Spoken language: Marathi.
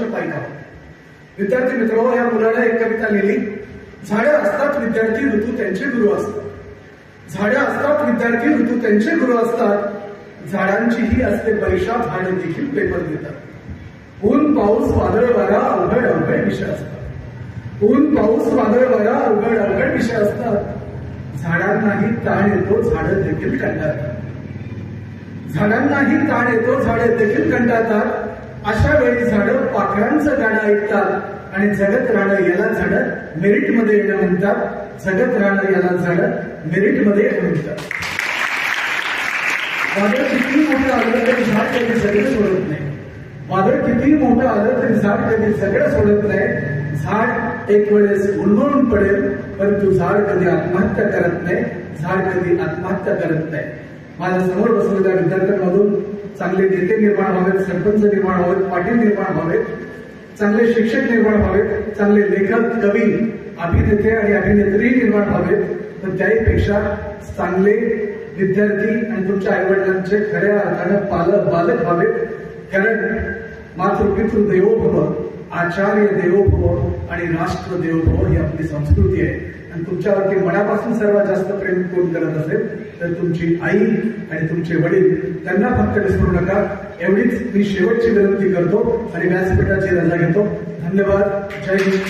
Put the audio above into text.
पायका विद्यार्थी मित्र या मुलाला एक कविता लिहिली. झाडे असतात विद्यार्थी ऋतू त्यांचे गुरु असतात. झाडे असतात विद्यार्थी ऋतू त्यांचे गुरु असतात. झाडांची ही असते परीक्षा झाडे देखील पेपर देतात. ऊन पाऊस वादळ वारा अवघड अवघड विषय असतात. ऊन पाऊस वादळ वारा अवघड अवघड विषय असतात. झाडांनाही ताण येतो झाडं देखील कंटाळतात. झाडांनाही ताण येतो झाडे देखील कंटाळतात. अशा वेळी झाडं पाखरांचं गाणं ऐकतात आणि जगत राहणं याला झाडं मेरिटमध्ये येणं म्हणतात. जगत राहणं याला झाडं मेरिटमध्ये येणं म्हणतात. वादळ किती मोठं आलं तरी झाड कधी सगळं सोडत नाही. वादळ किती मोठं आलं तरी झाड कधी सगळं सोडत नाही. झाड एक वेळेस उन्मळून पडेल परंतु झाड कधी आत्महत्या करत नाही. झाड कधी आत्महत्या करत नाही. माझ्यासमोर बसलेल्या विद्यार्थ्यांमधून चांगले नेते निर्माण व्हावेत सरपंच निर्माण व्हावेत पाटील निर्माण व्हावेत चांगले शिक्षक निर्माण व्हावेत चांगले लेखक कवी अभिनेते आणि अभिनेत्री निर्माण व्हावेत. पण त्याहीपेक्षा चांगले विद्यार्थी आणि तुमच्या आईवडिलांचे खऱ्या अर्थानं पालक बालक व्हावेत. कारण मातृपितृ देवो भव. आचार्य देवो भव आणि राष्ट्र देवो भव ही आपली संस्कृती आहे. आणि तुमच्यावरती मनापासून सर्वात जास्त प्रेम कोण करत असेल तर तुमची आई आणि तुमचे वडील. त्यांना फक्त विसरू नका. एवढीच मी शेवटची विनंती करतो आणि व्यासपीठाची रजा घेतो. धन्यवाद. जय हिंद.